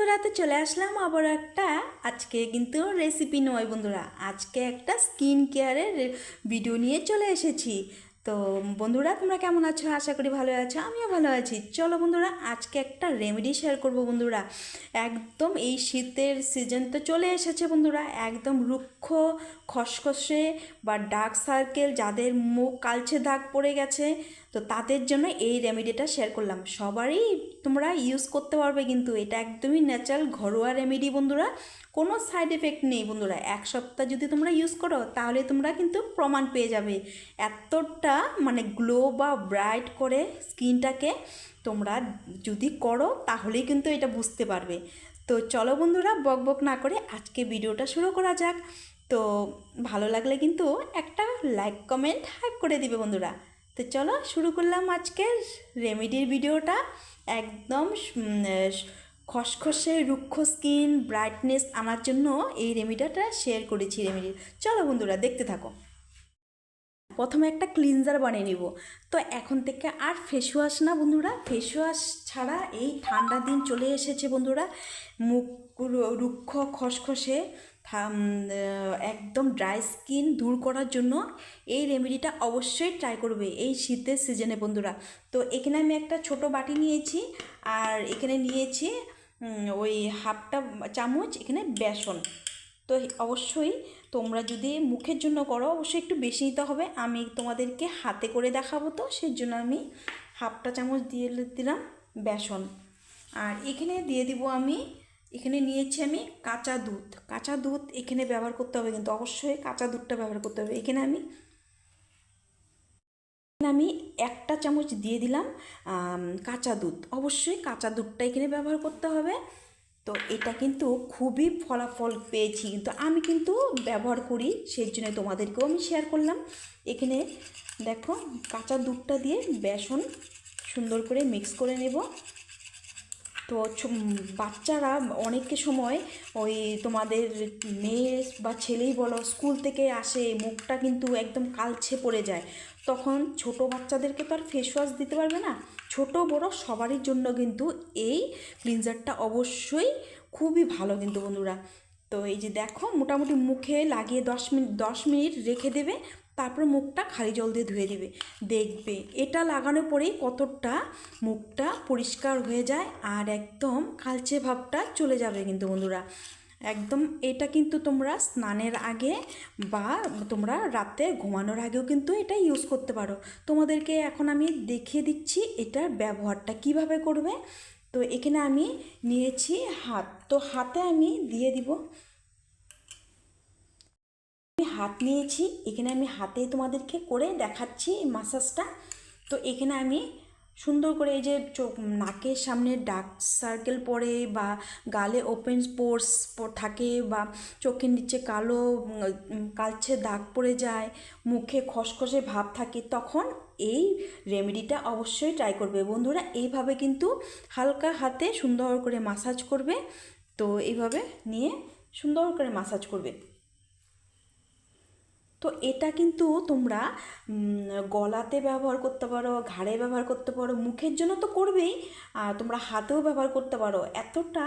বন্ধুরা, তো চলে আসলাম আবার একটা আজকে কিন্তু রেসিপি নয় বন্ধুরা। আজকে একটা স্কিন কেয়ারের ভিডিও নিয়ে চলে এসেছি। তো বন্ধুরা, তোমরা কেমন আছো? আশা করি ভালো আছো। আমিও ভালো আছি। চলো বন্ধুরা, আজকে একটা রেমেডি শেয়ার করব বন্ধুরা। একদম এই শীতের সিজন তো চলে এসেছে বন্ধুরা। একদম রুক্ষ, খসখসে বা ডার্ক সার্কেল যাদের মুখ কালছে দাগ পড়ে গেছে, তো তাদের জন্য এই রেমেডিটা শেয়ার করলাম। সবারই তোমরা ইউজ করতে পারবে কিন্তু এটা একদমই ন্যাচারাল ঘরোয়া রেমেডি বন্ধুরা। কোনো সাইড এফেক্ট নেই বন্ধুরা। এক সপ্তাহ যদি তোমরা ইউজ করো, তাহলে তোমরা কিন্তু প্রমাণ পেয়ে যাবে। এতটা মানে গ্লো বা ব্রাইট করে স্কিনটাকে তোমরা যদি করো, তাহলেই কিন্তু এটা বুঝতে পারবে। তো চলো বন্ধুরা, বক বক না করে আজকে ভিডিওটা শুরু করা যাক। তো ভালো লাগলে কিন্তু একটা লাইক কমেন্ট হাইপ করে দিবে বন্ধুরা। তো চলো শুরু করলাম আজকের রেমেডির ভিডিওটা। একদম খসখসে রুক্ষ স্কিন ব্রাইটনেস আনার জন্য এই রেমেডিটা শেয়ার করেছি রেমেডি চলো বন্ধুরা, দেখতে থাকো। প্রথমে একটা ক্লিনজার বানিয়ে নিব। তো এখন থেকে আর ফেস ওয়াশ না বন্ধুরা ফেস ওয়াশ ছাড়া এই ঠান্ডা দিন চলে এসেছে বন্ধুরা। মুখ রুক্ষ, খসখসে একদম ড্রাই স্কিন দূর করার জন্য এই রেমেডিটা অবশ্যই ট্রাই করবে এই শীতের সিজনে বন্ধুরা। তো এখানে আমি একটা ছোট বাটি নিয়েছি আর এখানে নিয়েছি ওই হাফটা চামচ এখানে বেসন। তো অবশ্যই তোমরা যদি মুখের জন্য করো, অবশ্যই একটু বেশি নিতে হবে। আমি তোমাদেরকে হাতে করে দেখাবো তো সেই জন্য আমি হাফটা চামচ দিয়ে দিলাম বেসন। আর এখানে দিয়ে দিব আমি, এখানে নিয়েছি আমি কাঁচা দুধ। কাঁচা দুধ এখানে ব্যবহার করতে হবে কিন্তু অবশ্যই কাঁচা দুধটা ব্যবহার করতে হবে। এখানে আমি আমি একটা চামচ দিয়ে দিলাম কাঁচা দুধ। অবশ্যই কাঁচা দুধটা এখানে ব্যবহার করতে হবে। তো এটা কিন্তু খুবই ফলাফল পেয়েছি। কিন্তু আমি কিন্তু ব্যবহার করি সেই জন্য তোমাদেরকেও আমি শেয়ার করলাম। এখানে দেখো কাঁচা দুধটা দিয়ে বেসন সুন্দর করে মিক্স করে নেব। তো বাচ্চারা অনেক সময় ওই তোমাদের মেয়ে বা ছেলেই বলো, স্কুল থেকে আসে, মুখটা কিন্তু একদম কালছে পড়ে যায়। তখন ছোট বাচ্চাদেরকে তো আর ফেস ওয়াশ দিতে পারবে না। ছোট, বড় সবারই জন্য কিন্তু এই ক্লিনজারটা অবশ্যই খুবই ভালো কিন্তু বন্ধুরা। তো এই যে দেখো, মোটামুটি মুখে লাগিয়ে দশ মিনিট দশ মিনিট রেখে দেবে, তারপর মুখটা খালি জল দিয়ে ধুয়ে দেবে। দেখবে, এটা লাগানোর পরেই কতটা মুখটা পরিষ্কার হয়ে যায় আর একদম কালচে ভাবটা চলে যাবে কিন্তু বন্ধুরা। একদম, এটা কিন্তু তোমরা স্নানের আগে বা তোমরা রাতে ঘুমানোর আগেও কিন্তু এটা ইউজ করতে পারো। তোমাদেরকে এখন আমি দেখিয়ে দিচ্ছি এটার ব্যবহারটা কীভাবে করবে। তো এখানে আমি নিয়েছি হাত। তো হাতে আমি দিয়ে দিব। আমি হাত নিয়েছি। এখানে আমি হাতে তোমাদেরকে করে দেখাচ্ছি এই মাসাজটা তো এখানে আমি সুন্দর করে এই যে চোখ, নাকের সামনে ডার্ক সার্কেল পড়ে বা গালে ওপেন পোর্স থাকে বা চোখের নিচে কালো কালচে দাগ পড়ে যায়, মুখে খসখসে ভাব থাকে, তখন এই রেমেডিটা অবশ্যই ট্রাই করবে। বন্ধুরা, এইভাবে কিন্তু হালকা হাতে সুন্দর করে মাসাজ করবে। তো এইভাবে নিয়ে সুন্দর করে মাসাজ করবে। তো এটা কিন্তু তোমরা গলাতে ব্যবহার করতে পারো, ঘাড়ে ব্যবহার করতে পারো, মুখের জন্য তো করবেই তোমরা হাতেও ব্যবহার করতে পারো। এতটা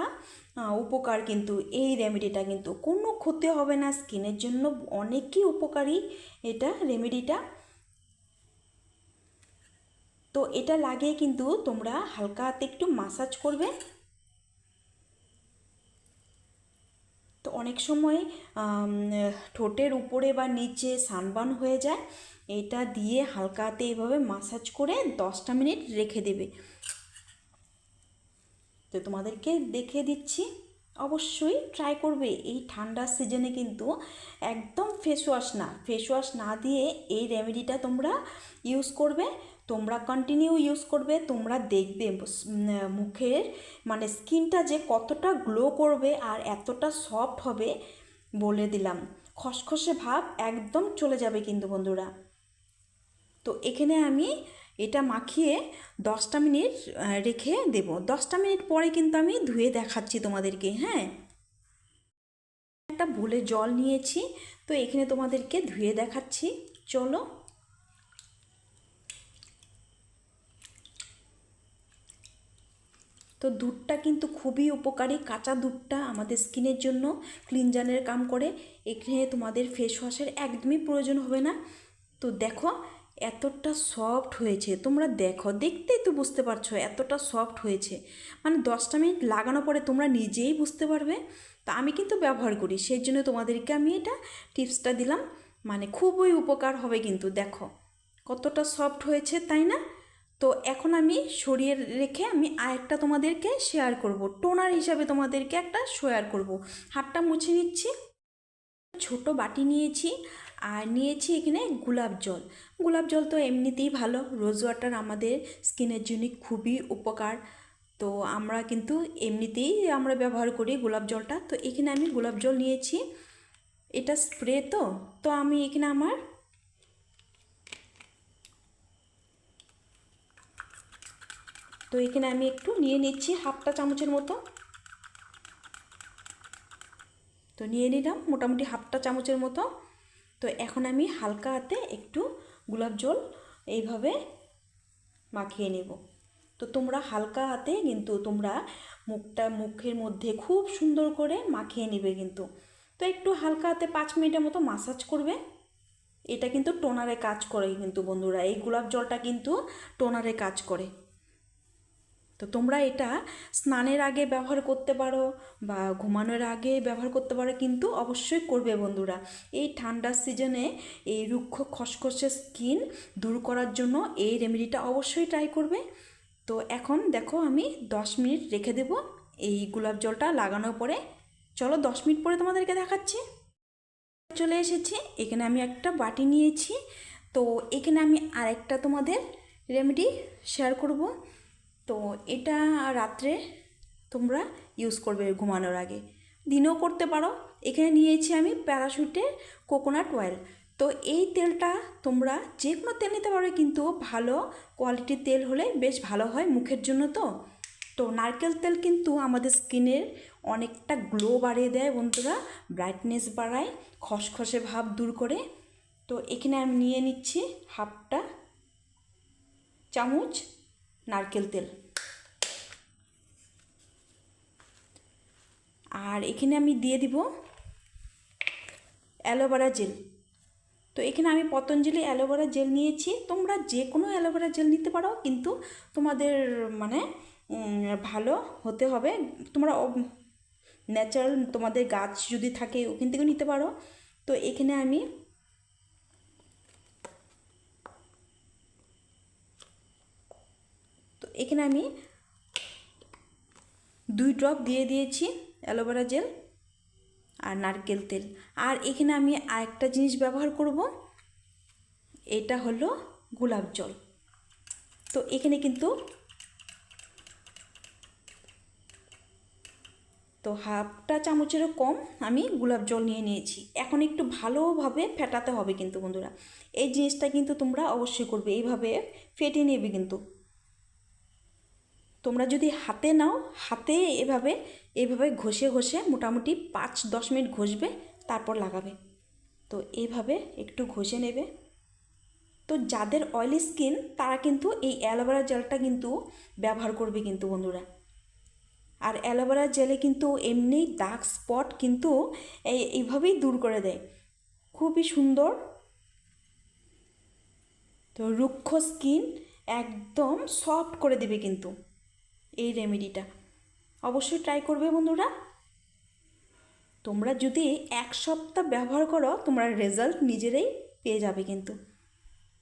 উপকার কিন্তু এই রেমেডিটা কিন্তু। কোনো ক্ষতি হবে না, স্কিনের জন্য অনেকই উপকারী এটা রেমেডিটা। তো এটা লাগে কিন্তু তোমরা হালকা হাতে একটু মাসাজ করবে। তো অনেক সময় ঠোঁটের উপরে বা নিচে সানবান হয়ে যায়, এটা দিয়ে হালকাতে এভাবে মাসাজ করে দশটা মিনিট রেখে দেবে। তো তোমাদেরকে দেখে দিচ্ছি। অবশ্যই ট্রাই করবে। এই ঠান্ডার সিজনে কিন্তু একদম ফেস ওয়াশ না। ফেস ওয়াশ না দিয়ে এই রেমেডিটা তোমরা ইউজ করবে, তোমরা কন্টিনিউ ইউজ করবে, তোমরা দেখবে মুখের মানে স্কিনটা যে কতটা গ্লো করবে আর এতটা সফট হবে বলে দিলাম। খসখসে ভাব একদম চলে যাবে কিন্তু বন্ধুরা। তো এখানে আমি এটা মাখিয়ে দশটা মিনিট রেখে দেব। দশটা মিনিট পরে কিন্তু আমি ধুয়ে দেখাচ্ছি তোমাদেরকে হ্যাঁ? একটা ভুলে জল নিয়েছি, তো এখানে তোমাদেরকে ধুয়ে দেখাচ্ছি। চলো। তো দুধটা কিন্তু খুবই উপকারী, কাঁচা দুধটা আমাদের স্কিনের জন্য ক্লিনজারের কাম করে। এখানে তোমাদের ফেস ওয়াশের একদমই প্রয়োজন হবে না। তো দেখো এতটা সফট হয়েছে। তোমরা দেখো, দেখতেই তো বুঝতে পারছ এতটা সফট হয়েছে। মানে দশটা মিনিট লাগানোর পরে তোমরা নিজেই বুঝতে পারবে। তো আমি কিন্তু ব্যবহার করি, সেই জন্য তোমাদেরকে আমি এটা টিপসটা দিলাম। মানে খুবই উপকার হবে কিন্তু, দেখো। কতটা সফট হয়েছে, তাই না? তো এখন আমি সরিয়ে রেখে আমি আরেকটা তোমাদেরকে শেয়ার করব। টোনার হিসাবে তোমাদেরকে একটা শেয়ার করব। হাতটা মুছে নিচ্ছি। ছোট বাটি নিয়েছি। আর নিয়েছি এখানে গোলাপ জল। গোলাপ জল তো এমনিতেই ভালো রোজ ওয়াটার আমাদের স্কিনের জন্য খুবই উপকার। তো আমরা কিন্তু এমনিতেই আমরা ব্যবহার করি গোলাপ জলটা। তো এখানে আমি গোলাপ জল নিয়েছি। এটা স্প্রে তো তো আমি এখানে আমার তো এখানে আমি একটু নিয়ে নিচ্ছি হাফটা চামচের মতো। তো নিয়ে নিলাম মোটামুটি হাফটা চামচের মতো। তো এখন আমি হালকা হাতে একটু গোলাপ জল এইভাবে মাখিয়ে নেব। তো তোমরা হালকা হাতে কিন্তু তোমরা মুখটা মুখের মধ্যে খুব সুন্দর করে মাখিয়ে নেবে কিন্তু। তো একটু হালকা হাতে পাঁচ মিনিটের মতো মাসাজ করবে। এটা কিন্তু টোনারে কাজ করে কিন্তু বন্ধুরা, এই গোলাপ জলটা কিন্তু টোনারে কাজ করে। তো তোমরা এটা স্নানের আগে ব্যবহার করতে পারো বা ঘুমানোর আগে ব্যবহার করতে পারো, কিন্তু অবশ্যই করবে বন্ধুরা। এই ঠান্ডার সিজনে এই রুক্ষ খসখসে স্কিন দূর করার জন্য এই রেমেডিটা অবশ্যই ট্রাই করবে। তো এখন দেখো আমি দশ মিনিট রেখে দেব এই গোলাপ জলটা লাগানোর পরে। চলো দশ মিনিট পরে তোমাদেরকে দেখাচ্ছি। চলে এসেছি, এখানে আমি একটা বাটি নিয়েছি। তো এখানে আমি আরেকটা তোমাদের রেমেডি শেয়ার করব। তো এটা রাত্রে তোমরা ইউজ করবে ঘুমানোর আগে। দিনেও করতে পারো। এখানে নিয়েছি আমি প্যারাশুটে কোকোনাট অয়েল তো এই তেলটা তোমরা যে কোনো তেল নিতে পারো, কিন্তু ভালো কোয়ালিটির তেল হলে বেশ ভালো হয় মুখের জন্য তো। তো নারকেল তেল কিন্তু আমাদের স্কিনের অনেকটা গ্লো বাড়িয়ে দেয় বন্ধুরা ব্রাইটনেস বাড়ায়, খসখসে ভাব দূর করে। তো এখানে আমি নিয়ে নিচ্ছি হাফটা চামচ নারকেল তেল। আর এখানে আমি দিয়ে দিব অ্যালোভেরা জেল। তো এখানে আমি পতঞ্জলি অ্যালোভেরা জেল নিয়েছি। তোমরা যে কোনো অ্যালোভেরা জেল নিতে পারো, কিন্তু তোমাদের মানে ভালো হতে হবে। তোমরা ন্যাচারাল তোমাদের গাছ যদি থাকে, ওখান থেকেও নিতে পারো। তো এখানে আমি এখানে আমি দুই ড্রপ দিয়ে দিয়েছি অ্যালোভেরা জেল আর নারকেল তেল। আর এখানে আমি আরেকটা জিনিস ব্যবহার করব, এটা হলো গোলাপ জল। তো এখানে কিন্তু তো হাফটা চামচেরও কম আমি গোলাপ জল নিয়ে নিয়েছি। এখন একটু ভালোভাবে ফেটাতে হবে কিন্তু বন্ধুরা। এই জিনিসটা কিন্তু তোমরা অবশ্যই করবে, এইভাবে ফেটে নেবে কিন্তু। তোমরা যদি হাতে নাও, হাতে এভাবে এভাবে ঘষে ঘষে মোটামুটি পাঁচ দশ মিনিট ঘষবে, তারপর লাগাবে। তো এইভাবে একটু ঘষে নেবে। তো যাদের অয়েলি স্কিন তারা কিন্তু এই অ্যালোভেরা জেলটা কিন্তু ব্যবহার করবে কিন্তু বন্ধুরা। আর অ্যালোভেরা জেলে কিন্তু এমনি দাগ স্পট কিন্তু এই, এইভাবেই দূর করে দেয়। খুবই সুন্দর। তো রুক্ষ স্কিন একদম সফট করে দেবে কিন্তু। এই রেমেডিটা অবশ্যই ট্রাই করবে বন্ধুরা। তোমরা যদি এক সপ্তাহ ব্যবহার করো, তোমরা রেজাল্ট নিজেরাই পেয়ে যাবে কিন্তু।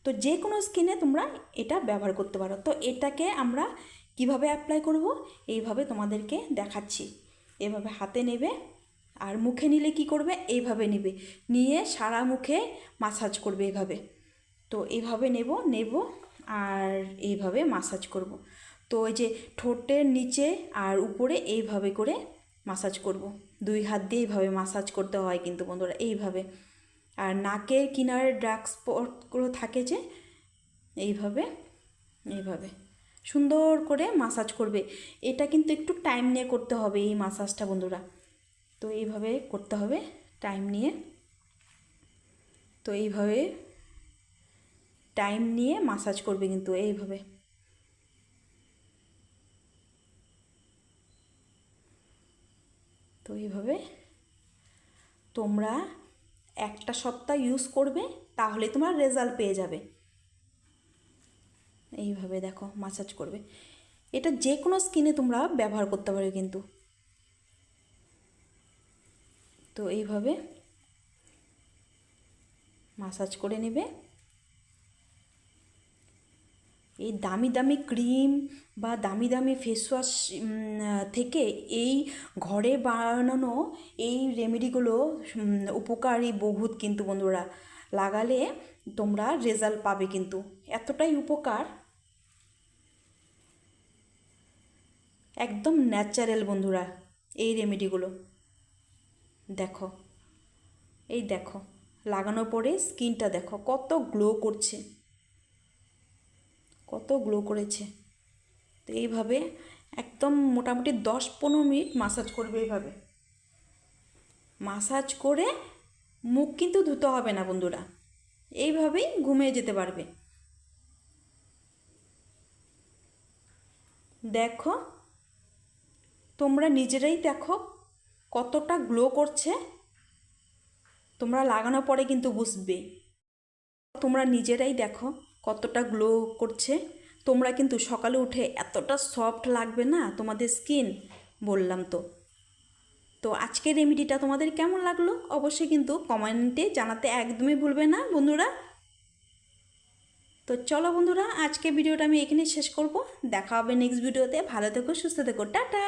তো যে কোনো স্কিনে তোমরা এটা ব্যবহার করতে পারো। তো এটাকে আমরা কীভাবে অ্যাপ্লাই করব? এইভাবে তোমাদেরকে দেখাচ্ছি। এভাবে হাতে নেবে আর মুখে নিলে কি করবে? এইভাবে নেবে। নিয়ে সারা মুখে মাসাজ করবে এইভাবে তো এইভাবে নেব নেব আর এইভাবে মাসাজ করব। তো ওই যে ঠোঁটের নিচে আর উপরে এইভাবে করে মাসাজ করব। দুই হাত দিয়ে এইভাবে মাসাজ করতে হয় কিন্তু বন্ধুরা, এইভাবে। আর নাকের কিনারে ড্রাগ স্পটগুলো থাকে যে, এইভাবে এইভাবে। সুন্দর করে মাসাজ করবে। এটা কিন্তু একটু টাইম নিয়ে করতে হবে এই মাসাজটা বন্ধুরা। তো এইভাবে করতে হবে টাইম নিয়ে। তো এইভাবে টাইম নিয়ে মাসাজ করবে কিন্তু এইভাবে। তো এইভাবে তোমরা একটা সপ্তাহ ইউজ করবে, তাহলে তোমার রেজাল্ট পেয়ে যাবে। এইভাবে দেখো মাসাজ করবে। এটা যে কোনো স্কিনে তোমরা ব্যবহার করতে পারো কিন্তু। তো এইভাবে মাসাজ করে নেবে। এই দামি দামি ক্রিম বা দামি দামি ফেস ওয়াশ থেকে এই ঘরে বানানো এই রেমেডিগুলো উপকারী বহুত কিন্তু বন্ধুরা। লাগালে তোমরা রেজাল্ট পাবে কিন্তু। এতটাই উপকার। একদম ন্যাচারাল বন্ধুরা, এই রেমেডিগুলো দেখো, এই দেখো, লাগানোর পরে স্কিনটা দেখো, কত গ্লো করছে। কত গ্লো করেছে। তো এইভাবে একদম মোটামুটি দশ পনেরো মিনিট মাসাজ করবে এইভাবে। মাসাজ করে মুখ কিন্তু ধুতে হবে না বন্ধুরা। এইভাবেই ঘুমিয়ে যেতে পারবে। দেখো, তোমরা নিজেরাই দেখো কতটা গ্লো করছে। তোমরা লাগানোর পরে কিন্তু বুঝবে। তোমরা নিজেরাই দেখো কতটা গ্লো করছে? তোমরা কিন্তু সকালে উঠে এতটা সফট লাগবে না? তোমাদের স্কিন বললাম তো। তো আজকের রেমিডিটা তোমাদের কেমন লাগল? অবশ্যই কিন্তু কমেন্টে জানাতে একদমই ভুলবে না, বন্ধুরা। তো চলো বন্ধুরা আজকে ভিডিওটা আমি এখানে শেষ করব। দেখা হবে নেক্সট ভিডিওতে ভালো থেকো, সুস্থ থেকো। টাটা!